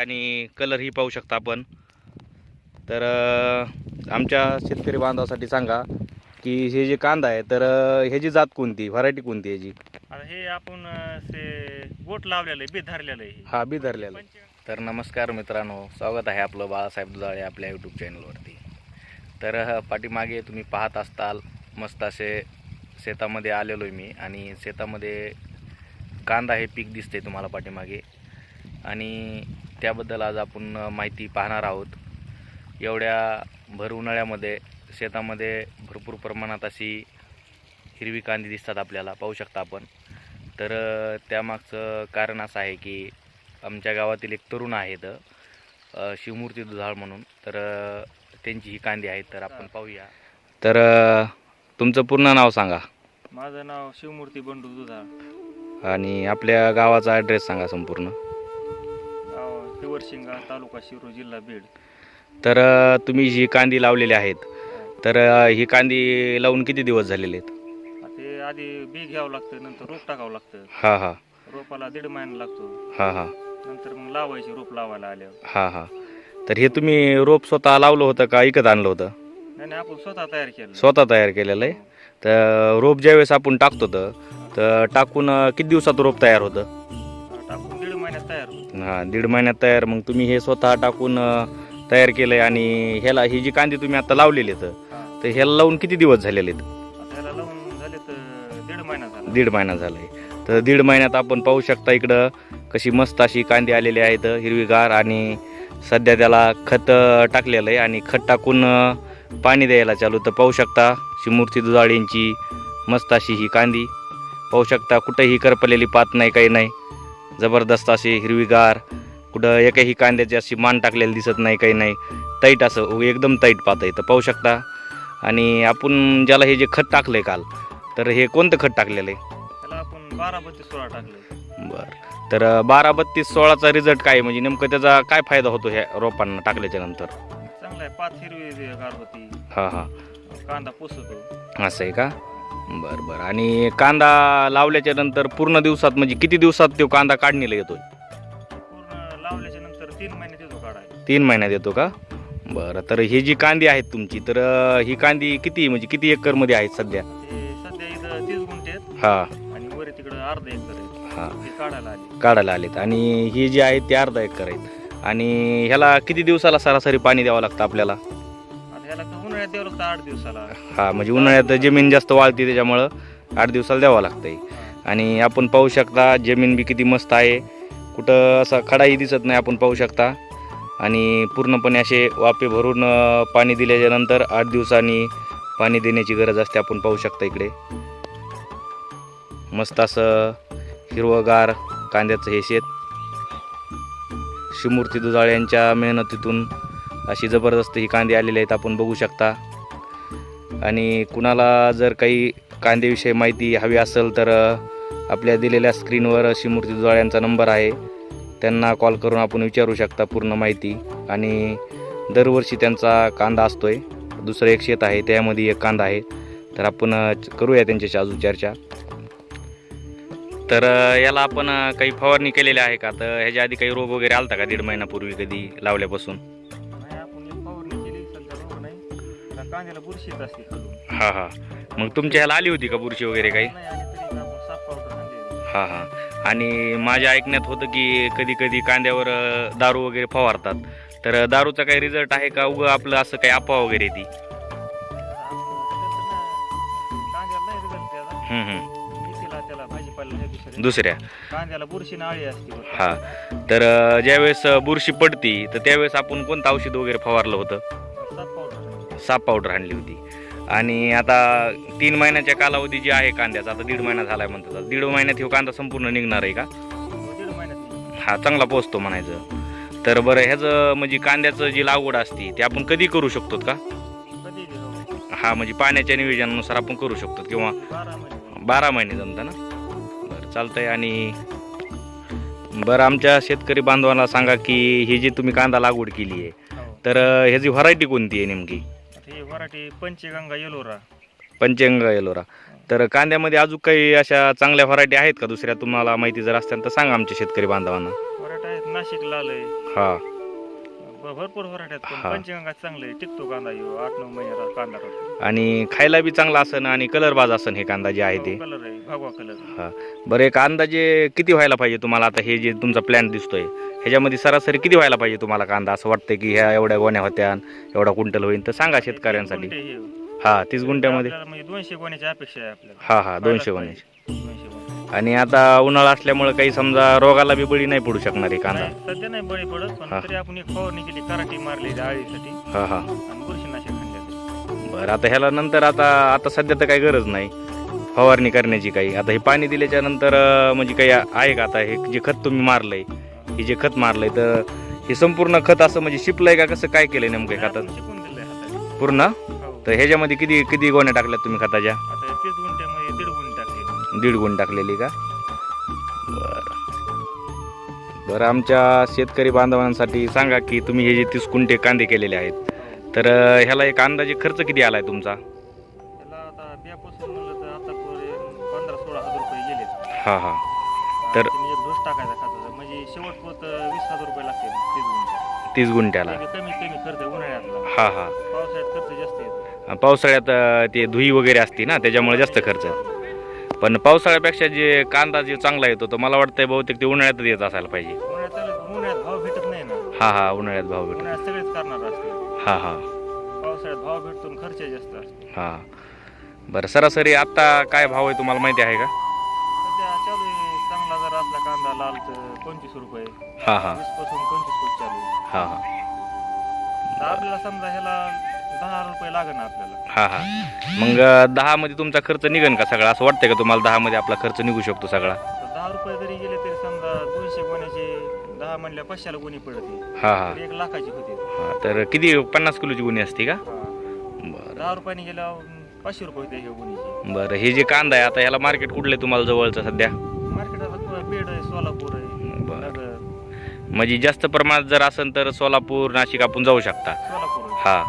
आणि कलर ही पाहू शकता आपण. तर आमच्या शेतकरी बांधवासाठी सांगा की हे जे कांदा आहे तर ह्याची जात कोणती? व्हरायटी कोणती ह्याची? आता हे आपण ते बोट लावलेलं आहे बी धरलेलं आहे. हा बी धरलेला तर नमस्कार मित्रांनो स्वागत आहे आपलं बाळासाहेब दुधाळे आपल्या यूट्यूब चॅनलवरती तर पाठीमागे तुम्ही पाहत असताल मस्त असे शेतामध्ये आलेलो आहे मी आणि शेतामध्ये कांदा हे पीक दिसते तुम्हाला पाठीमागे. आणि त्याबद्दल आज आपण माहिती पाहणार आहोत. एवढ्या भर उन्हाळ्यामध्ये शेतामध्ये भरपूर प्रमाणात अशी हिरवी कांदी दिसतात आपल्याला पाहू शकता आपण. तर त्यामागचं कारण असं आहे की आमच्या गावातील एक तरुण आहेत शिवमूर्ती दुधाळ म्हणून. तर त्यांची ही कांदी आहेत तर आपण पाहूया. तर तुमचं पूर्ण नाव सांगा. माझं नाव शिवमूर्ती बंडू दुधाळ. आणि आपल्या गावाचा ॲड्रेस सांगा संपूर्ण. हिवरशिंगा तालुका शिरूर जिल्हा बीड. तर अ, तुम्ही जी कांदी लावलेली आहेत तर अ, ही कांदी लावून किती दिवस झालेले आहेत? आता ते आधी बी घ्यावं लागतं नंतर रोप टाकावं लागतं. हां हां. रोपाला दीड महिना लागतो. हां हां. नंतर मग लावायचे रोप लावायला आल्यावर हां हां. तर हे तुम्ही रोप स्वतः लावलं होतं का विकत आणलं होतं? नाही नाही, आपण स्वतः तयार केलं. स्वतः तयार केलेलं आहे. तर रोप ज्यावेळेस आपण टाकतो तर तर टाकून अ, किती दिवसात रोप तयार होतं? हां दीड महिन्यात तयार. मग तुम्ही हे स्वतः टाकून तयार केलं आहे आणि ह्याला ही जी कांदी तुम्ही आता लावलेली हा. तर ह्याला लावून किती दिवस झालेले तर दीड महिना झाला. दीड महिना झाला आहे तर दीड महिन्यात आपण पाहू शकता इकडं कशी मस्त अशी कांदी आलेली आहेत हिरवीगार आणि सध्या त्याला खत टाकलेलं आहे आणि खत टाकून पाणी द्यायला चालू. तर पाहू शकता शिमूर्ती दुधाळींची मस्त अशी ही कांदी. पाहू शकता कुठंही करपलेली पात नाही काही नाही. जबरदस्त अशी हिरवीगार कुठं एकही कांद्याची अशी मान टाकलेली दिसत नाही काही नाही. टाईट असं एकदम पात आहे. तर पाहू शकता. आणि आपण ज्याला हे जे खत टाकलं आहे काल तर हे कोणतं खत टाकलेलं आहे? त्याला आपण बारा बत्तीस सोळा टाकले. बर. तर बारा बत्तीस सोळाचा रिझल्ट काय आहे? म्हणजे नेमकं त्याचा काय फायदा होतो ह्या रोपांना टाकल्याच्या नंतर? चांगला आहे पाच हिरवी गार होती हां हां. कांदा पुसतो. असं आहे का? बरं बरं. आणि कांदा लावल्याच्या नंतर पूर्ण दिवसात म्हणजे किती दिवसात तो कांदा काढणीला येतो पूर्ण लावल्याच्या नंतर तीन महिने देतो काढायला. तीन महिन्यात येतो का? बरं तर ही जी कांदी आहेत तुमची तर ही कांदी किती म्हणजे किती एकरमध्ये आहेत सध्या? ते सध्या इथं तीस गुंठे आहेत. हां. आणि वर तिकडं अर्धा एकर आहे. हां. ते काढायला आले. काढायला आलेत. आणि ही जी आहेत ती अर्धा एकर आहेत. आणि ह्याला किती दिवसाला सरासरी पाणी द्यावं लागतं आपल्याला? उन्हाळ्यात द्यावं लागतं आठ दिवसाला. हा म्हणजे उन्हाळ्यात जमीन जास्त वाळते त्याच्यामुळं आठ दिवसाला द्यावं लागतंय. आणि आपण पाहू शकता जमीन बी किती मस्त आहे. कुठं असा खडाही दिसत नाही आपण पाहू शकता. आणि पूर्णपणे असे वाफे भरून पाणी दिल्याच्या नंतर आठ दिवसांनी पाणी देण्याची गरज असते आपण पाहू शकता इकडे. मस्त असं हिरवगार कांद्याचं हे शेत. शिवमूर्ती दुधाळ यांच्या मेहनतीतून अशी जबरदस्त ही कांदे आलेले आहेत आपण बघू शकता. आणि कुणाला जर काही कांद्याविषयी माहिती हवी असेल तर आपल्या दिलेल्या स्क्रीनवर शिमूर्ती दुधाळ यांचा नंबर आहे. त्यांना कॉल करून आपण विचारू शकता पूर्ण माहिती. आणि दरवर्षी त्यांचा कांदा असतो आहे दुसरं एक शेत आहे त्यामध्ये एक कांदा आहे. तर आपण करूया त्यांच्याशी अजून चर्चा. तर याला आपण काही फवारणी केलेली आहे का? तर ह्याच्या आधी काही रोग वगैरे आलता का दीड महिन्यापूर्वी कधी लावल्यापासून? कांद्याला बुरशीच असते खालून. हां हां. मग तुमच्या ह्याला आली होती का बुरशी वगैरे काही? नाही आली तरी आपण साफ पावडर आणलेली हां हां. आणि माझ्या ऐकण्यात होतं की कधी कधी कांद्यावर अ, दारू वगैरे फवारतात. तर दारूचा काही रिझल्ट आहे का? उगं आपलं असं काही अफवा वगैरे ती? कांद्याला नाही रिझल्ट त्याला हम्म, हम्म. मेथीला त्याला भाजीपाला हे दुसरे दुसऱ्या. कांद्याला बुरशी नाळी असते बघ. हां. तर अ, ज्यावेळेस अ, बुरशी पडती तर त्यावेळेस आपण कोणतं औषध वगैरे फवारलं होतं? साप पावडर आणली होती. आणि आता तीन महिन्याच्या कालावधी जी आहे कांद्याचा आता दीड महिना झालाय म्हणतात. आता दीड महिन्यात हे कांदा संपूर्ण निघणार आहे का? हा चांगला पोचतो म्हणायचं. तर बरं ह्याचं म्हणजे कांद्याचं जी लागवड असते ते आपण कधी करू शकतो का? हो. म्हणजे पाण्याच्या नियोजनानुसार आपण करू शकतो किंवा बारा महिने जमतं ना? बरं चालतंय. आणि बरं आमच्या शेतकरी बांधवांना सांगा की ही जी तुम्ही कांदा लागवड केली आहे हो. तर ह्याची व्हरायटी कोणती आहे नेमकी? ही वराठी पंचगंगा येलोरा. पंचंग एलोरा तर कांद्यामध्ये अजून काही अशा चांगल्या व्हरायटी आहेत का दुसऱ्या? तुम्हाला माहिती जर असतील तर सांगा आमच्या शेतकरी बांधवांना. वराठी आहेत. नाशिकला आलंय हा. भ- भरपूर व्हरायटी आहेत हा. पण पंचगंगात चांगलं आहे. टिकतो कांदा ह्यो आठ नऊ महिन्याचा कांदा राहतो आणि खायला बी चांगला असन आणि कलर बाज असन हे कांदा जे आहे ते? कलर आहे. भगवा कलर हा. बरं एक अंदाजे किती व्हायला पाहिजे तुम्हाला? आता हे जे तुमचा प्लॅन दिसतोय ह्याच्यामध्ये सरासरी किती व्हायला पाहिजे तुम्हाला कांदा? असं वाटतं की ह्या एवढ्या गोण्या होत्या एवढा क्विंटल होईल तर सांगा शेतकऱ्यांसाठी. हा. तीस गुंठ्यामध्ये? म्हणजे दोनशे गोण्याची अपेक्षा आहे आपल्याला. हा हा दोनशे पाहिजे. गोण्याची. दोनशे. आणि आता उन्हाळा असल्यामुळे काही समजा रोगाला बी बळी नाही पडू शकणार आहे कांदा. नाही, सध्या नाही बळी पडत पण. तरी आपण एक फवारणी केली कराटी मारली आळीसाठी. हा हा. आणि बुरशीनाशक आणले बरं आता ह्याला नंतर आता आता सध्या तर काही गरज नाही. फवारणी करण्याची काही. आता हे पाणी दिल्याच्या नंतर अं, म्हणजे काही आहे का आता हे जे खत तुम्ही मारलंय? हे जे खत मारलंय तर हे संपूर्ण खत असं म्हणजे शिपलंय का? कसं काय केलंय नेमकं हे खतात शिकून दिलंय हाताने. पूर्ण? हो. तर ह्याच्यामध्ये किती किती गोण्या टाकल्यात तुम्ही खताच्या? आता दीड गुण टाकलेली का? बरं. बरं आमच्या शेतकरी बांधवांसाठी सांगा की तुम्ही हे जे तीस कुंटे कांदे केलेले आहेत तर ह्याला एक अंदाजे खर्च किती तुमचा? हजार रुपये गेले. हा हा. तर- म्हणजे तीस गुंठ. तीस गुंठ्याला. आहे उन्हाळ्यातला. हा हा. पावसाळ्यात ते धुई वगैरे असते ना त्याच्यामुळे जास्त खर्च. पण पावसाळ्यापेक्षा जे कांदा जे चांगला येतो तो मला वाटतंय बहुतेक ते उन्हाळ्यातच येत असायला पाहिजे. उन्हाळ्यात चालू- उन्हाळ्यात भाव भेटत नाही ना. हा हा उन्हाळ्यात भाव भेट उन्हाळ्यात सगळेच करणार असते हा हा. पावसाळ्यात भाव भेटतो आणि खर्च जास्त असतो. हा. बरं सरासरी आत्ता काय भाव आहे तुम्हाला माहिती आहे का? सध्या चालू आहे. चांगला जर असला कांदा लाल तर पंचवीस रुपये. हा हा. वीसपासून पंचवीस फूट चालू आहे. हा हा. तर आपल्याला समजा ह्याला दहा रुपये लागेल आपल्याला. हा हा. मग दहामध्ये तुमचा खर्च निघन का सगळा? असं वाटतंय का तुम्हाला दहामध्ये आपला खर्च निघू शकतो सगळा? तर दहा रुपये जरी गेले तरी समजा दोनशे गोण्याचे दहा म्हणल्या पाचशेला गोणी पडते हा हा. एक लाखाची होते हा तर किती पन्नास किलोची गुन्हे असते का. बरं. दहा रुपयाने गेल्यावर पाचशे रुपये होते गोणीचे. बरं हे जे कांदा आहे आता ह्याला मार्केट कुठलं आहे तुम्हाला जवळचं सध्या? मार्केटात पेड आहे सोलापूर आहे. बरं. नगर. म्हणजे जास्त प्रमाणात जर असेल तर सोलापूर नाशिक आपण जाऊ शकता. हा.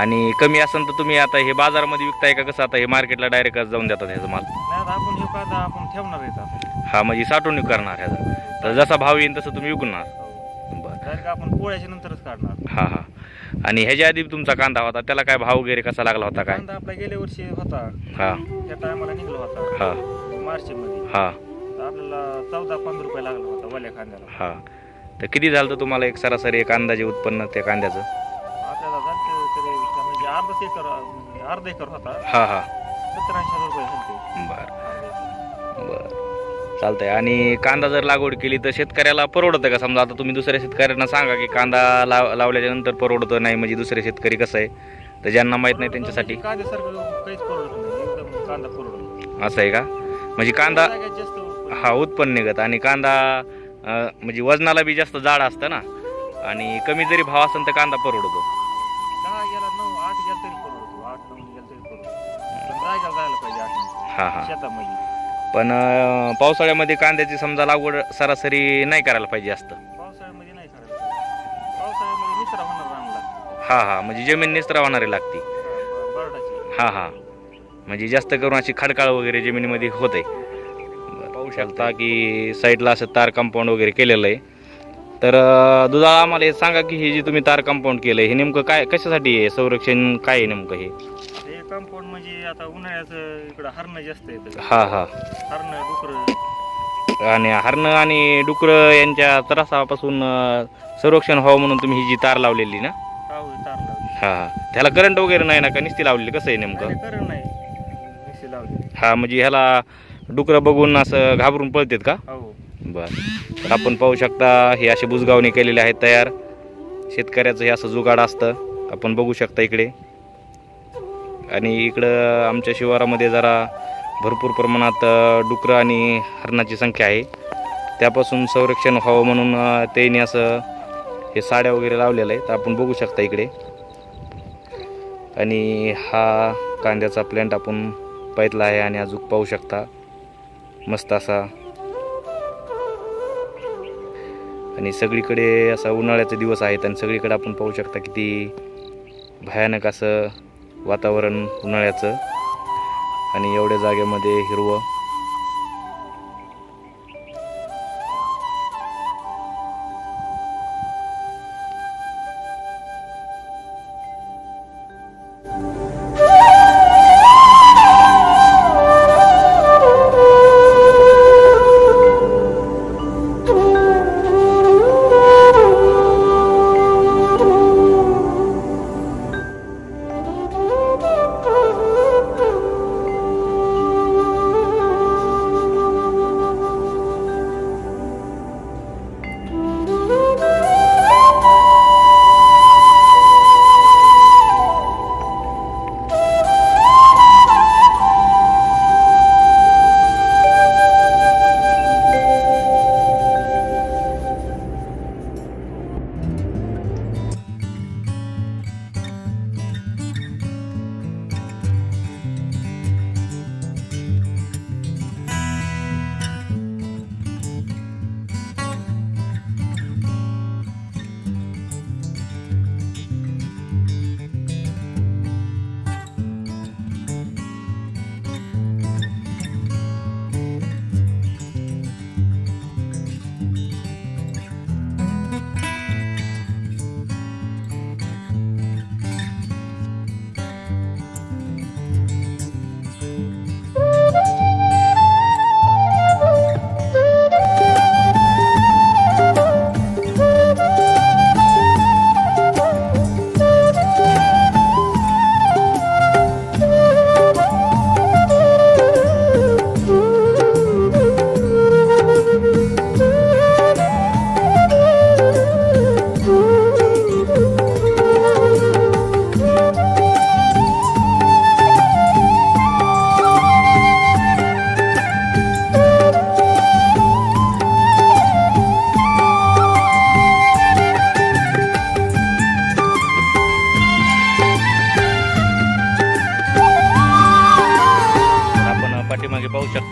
आणि कमी असेल तर तुम्ही आता हे बाजारामध्ये विकताय का कसं? आता हे मार्केटला डायरेक्ट जाऊन देतात ह्याचा माल. नाही आपण हे कांदा आपण ठेवणार आहेत आपण हा म्हणजे साठवणूक करणार ह्याचा. तर जसा भाव येईल तसं तुम्ही विकणार बरं. डायरेक्ट आपण पोळ्याच्या नंतरच काढणार. हा हा. आणि ह्याच्या आधी तुमचा कांदा होता त्याला काय भाव वगैरे कसा लागला होता काय? कांदा आपला गेल्या वर्षी होता. हा. त्या टायमाला निघला होता. हा. मार्च मध्ये हा आपल्याला चौदा पंधरा रुपये लागला होता वल्या कांद्याला. हा. तर किती झालं होतं तुम्हाला एक सरासरी एक अंदाजे उत्पन्न त्या कांद्याचं? म्हणजे अर्धा एकर म्हणजे अर्धा एकर होता. हा हा. सत्तर ऐंशी हजार रुपये झालते बरं. बरं. चालतंय. आणि कांदा जर लागवड केली तर शेतकऱ्याला परवडतं का? समजा आता तुम्ही दुसऱ्या शेतकऱ्यांना सांगा की कांदा लाव लावल्याच्या नंतर परवडतं नाही म्हणजे दुसरे शेतकरी कसं आहे? तर ज्यांना माहीत नाही त्यांच्यासाठी. कांद्यासारखं काहीच परवडत नाही. एकदम कांदा परवडत असं आहे का? म्हणजे कांदा जास्त उत्पन्न. हा उत्पन्न निघत. आणि कांदा अं, म्हणजे वजनाला बी जास्त जाड असतं ना? आणि कमी जरी भाव असेल तर कांदा परवडतो. पण जायला जायला पाहिजे आठ नऊ. हा हा. शेतामध्ये. पण अं, पावसाळ्यामध्ये कांद्याची समजा लागवड सरासरी नाही करायला पाहिजे जास्त. पावसाळ्यामध्ये नाही करायचं पावसाळ्यामध्ये निचरा होणार रानला हा हा. म्हणजे जमीन निस्त्रावणारी लागती. बरडाची. हा हा. म्हणजे जास्त करून अशी खडकाळ वगैरे जमिनीमध्ये होते पाहू शकता की साईडला असं तार कंपाऊंड वगैरे केलेलं आहे. तर अं, दुधाळा आम्हाला हे सांगा की हे जे तुम्ही तार कंपाऊंड केलं हे नेमकं काय कशासाठी आहे? संरक्षण काय आहे नेमकं हे? कंपाऊंड म्हणजे आता उन्हाळ्याचं इकडं हरणं जास्त येतं. हा हा. हरणं डुकरं. आणि हरणं आणि डुकरं यांच्या त्रासापासून अं, संरक्षण व्हावं म्हणून तुम्ही ही जी तार लावलेली ना? काव तार लावली हा हा. त्याला करंट वगैरे नाही ना? का निस्ती लावलेली? कसं आहे नेमकं? नाही, करण नाही. मिशी लावली हा म्हणजे ह्याला डुकरं बघून असं घाबरून पळतात का? हो. बर. तर आपण पाहू शकता हे असे बुजगावणी केलेले आहेत तयार. शेतकऱ्याचं हे असं जुगाड असतं. आपण बघू शकता इकडे. आणि इकडं आमच्या शिवारामध्ये जरा भरपूर प्रमाणात डुकरं आणि हरणाची संख्या आहे. त्यापासून संरक्षण व्हावं म्हणून त्यांनी असं हे साड्या वगैरे लावलेलं आहे तर आपण बघू शकता इकडे. आणि हा कांद्याचा प्लॅन्ट आपण पाहितला आहे आणि अजून पाहू शकता. मस्त असा. आणि सगळीकडे असा उन्हाळ्याचे दिवस आहेत आणि सगळीकडे आपण पाहू शकता किती भयानक असं वातावरण उन्हाळ्याचं. आणि एवढ्या जागेमध्ये हिरवं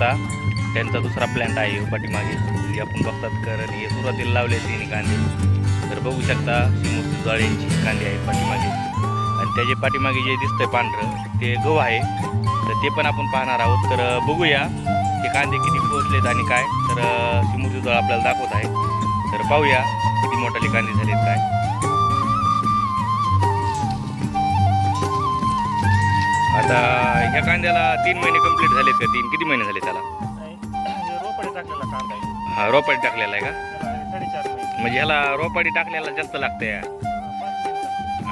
होता. त्यांचा दुसरा प्लॅन्ट आहे पाठीमागे हे आपण बघतात कारण हे सुरुवातीला लावले तिन्ही कांदे. तर बघू शकता शिमूर्ती कांदे आहेत पाठीमागे. आणि त्याचे पाठीमागे जे दिसतंय पांढरं ते गहू आहे. तर ते पण आपण पाहणार आहोत. तर बघूया ते कांदे किती पोहोचलेत आणि काय? तर शिमूर्ती जुदाळ आपल्याला दाखवत आहे. तर पाहूया किती मोठाले कांदे झालेत काय. कांद्याला तीन महिने कंप्लीट झालेत का तीन? किती महिने झाले त्याला? नाही, हे रोपडे टाकलेला कांदा आहे. हा रोपाडी टाकलेला आहे का? त्याला साडेचार महिने. म्हणजे ह्याला रोपाडी टाकलेला जास्त लागते.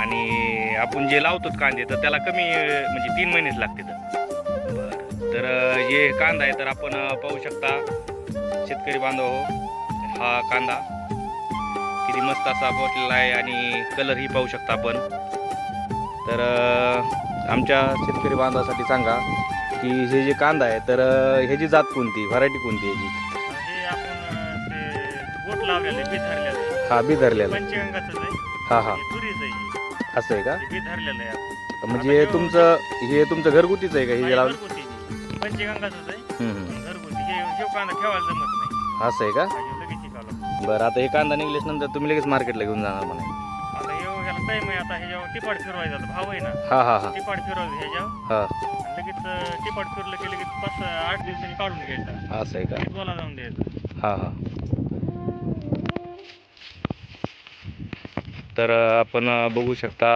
आणि आपण जे लावतो कांदे तर त्याला कमी अं, म्हणजे तीन महिनेच लागते तर. अं, हे कांदा आहे तर आपण अं, पाहू शकता. शेतकरी बांधव हो, हा कांदा किती मस्त असा पोचलेला आहे आणि कलरही पाहू शकता आपण. तर अं, आमच्या शेतकरी बांधवासाठी सांगा की हे जे कांदा आहे तर ह्याची जात कोणती? व्हरायटी कोणती आहे ह्याची? हे आपण अं, ते गोट लावलेले बी धरलेलं आहे हा बी धरलेला आहे. पंचगंगाचं आहे हा हा. हे तुरीचं आहे. असं आहे का? हे बी धरलेलं आहे आपण. म्हणजे हे तुमचं हे तुमचं घरगुतीच आहे का? हे जे लावलं? घरगुती आहे. पंचगंगाचंच आहे. हम्म, हम्म. घरगुती. हे हे कांदा ठेवायला जमत नाही. असं आहे का? लगेच शिकावं बरं आता हे कांदा निघल्यास नंतर तुम्ही लगेच मार्केटला घेऊन जाणार म्हणे. टाइम आहे आता ह्याच्यावर टिपाट फिरवायचा भाव आहे ना. हा हा हा. टिपाट फिरवायचं ह्याच्यावर हा. आणि लगेच टिपाट फिरलं की लगेच पाच आठ दिवसांनी काढून घ्यायचा. असं आहे का? बोला जाऊन द्यायचं. हा हा. तर आपण बघू शकता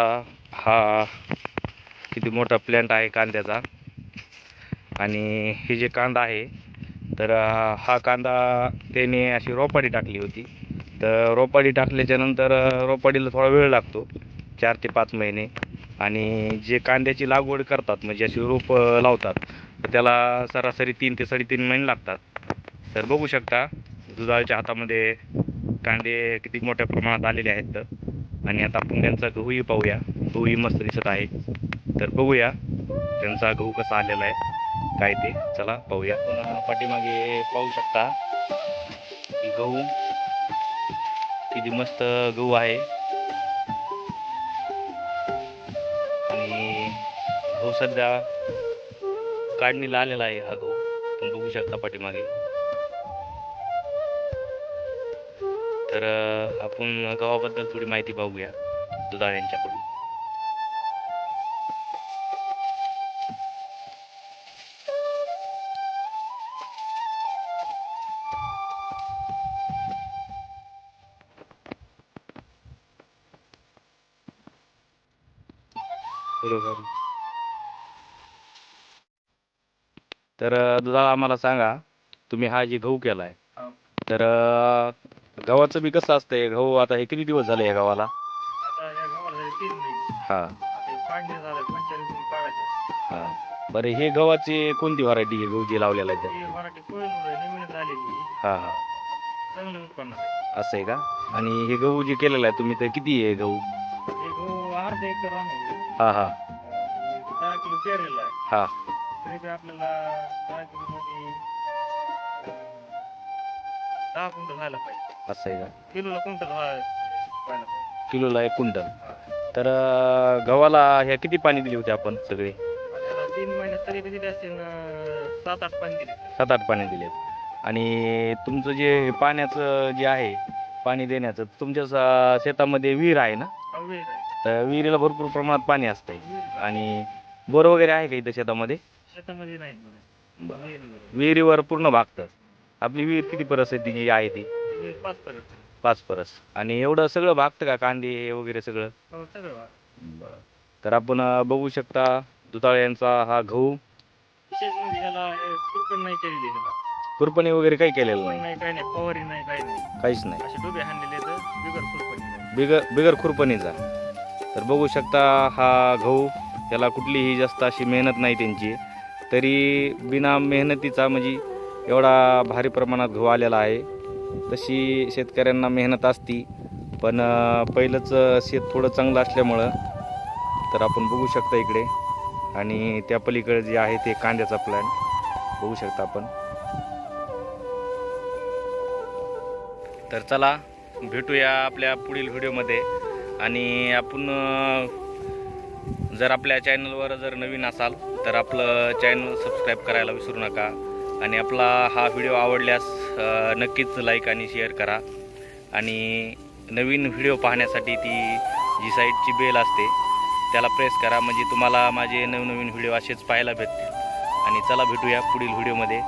हा किती मोठा प्लॅन्ट आहे कांद्याचा. आणि हे जे कांदा आहे तर हा कांदा त्याने अशी रोपाडी टाकली होती. तर रोपाडी टाकल्याच्या नंतर रोपाडीला थोडा वेळ लागतो चार ते पाच महिने. आणि जे कांद्याची लागवड करतात म्हणजे अशी रोप लावतात तर त्याला सरासरी तीन ते साडेतीन महिने लागतात. तर बघू शकता दुधाळच्या हातामध्ये कांदे किती मोठ्या प्रमाणात आलेले आहेत तर. आणि आता आपण त्यांचा गहूही पाहूया. गहूही मस्त दिसत आहे. तर बघूया त्यांचा गहू कसा आलेला आहे काय ते. चला पाहूया. पुन्हा पाठीमागे पाहू शकता की गहू किती मस्त गहू आहे. आणि गहू सध्या काढणीला आलेला आहे हा गहू. तुम्ही बघू शकता पाठीमागे. तर आपण गव्हाबद्दल थोडी माहिती पाहूया दुधाळ यांच्याकडून तर दुधाळ आम्हाला सांगा तुम्ही हा जे गहू केलाय हो. तर गव्हाचं बी कसं असतंय? गहू आता हे किती दिवस झाले या गव्हाला? हा हे. हा बरं हे गव्हाची कोणती व्हरायटी आहे गहू जे लावलेला आहे? ही आहे हा हा. आहे. असं आहे का? आणि हे गहू जे केलेलं आहे तुम्ही तर किती आहे गहू? हे आहे हा हा. हा तरी ते आपल्याला मध्ये दहा क्विंटल व्हायला पाहिजे. असं आहे का? किलोला क्विंटल व्हायला पाहिजे. किलोला एक क्विंटल तर अं, गव्हाला ह्या किती पाणी दिली होती आपण सगळे? तीन महिन्यात तरी किती असतील अं, सात आठ पाणी दिले. सात आठ पाणी दिलेत आणि तुमचं जे पाण्याचं जे आहे पाणी देण्याचं तुमच्या स- शेतामध्ये विहीर आहे ना? हवे तर विहिरीला भरपूर प्रमाणात पाणी असतंय. आणि बोर वगैरे आहे का इथं शेतामध्ये? शेतामध्ये नाही बरं. विहीर बरं. विहिरीवर पूर्ण भागतं आपली विहीर किती परिस्थिती आहे ती? विहीर पाच पर्यंत पाच परस. आणि एवढं सगळं भागतं का? कांदे वगैरे सगळं? हो सगळं. तर आपण अं, बघू शकता दुताळ यांचा हा गहू. विशेष म्हणजे हे कुरपण नाही केलेली ह्याला. खुरपणी वगैरे काही केलेलं कुरपण नाही. नाही काही नाही. फवारी नाही काही नाही. काहीच नाही. असे डोबे हाणलेले तर बिगर कुरपणी नाही बिगर बिगर खुरपणीचा. तर बघू शकता हा गहू. त्याला कुठलीही जास्त अशी मेहनत नाही त्यांची. तरी बिना मेहनतीचा म्हणजे एवढा भारी प्रमाणात गहू आलेला आहे. तशी शेतकऱ्यांना मेहनत असती. पण पहिलंच शेत थोडं चांगलं असल्यामुळं तर आपण बघू शकता इकडे. आणि त्या पलीकडे जे आहे ते कांद्याचा प्लॅन बघू शकता आपण. तर चला भेटूया आपल्या पुढील व्हिडिओमध्ये. आणि आपण जर आपल्या चॅनलवर जर नवीन असाल तर आपलं चॅनल सबस्क्राईब करायला विसरू नका. आणि आपला हा व्हिडिओ आवडल्यास नक्कीच लाईक आणि शेअर करा. आणि नवीन व्हिडिओ पाहण्यासाठी ती जी साईडची बेल असते त्याला प्रेस करा. म्हणजे तुम्हाला माझे नवनवीन व्हिडिओ असेच पाहायला भेटतील. आणि चला भेटूया पुढील व्हिडिओमध्ये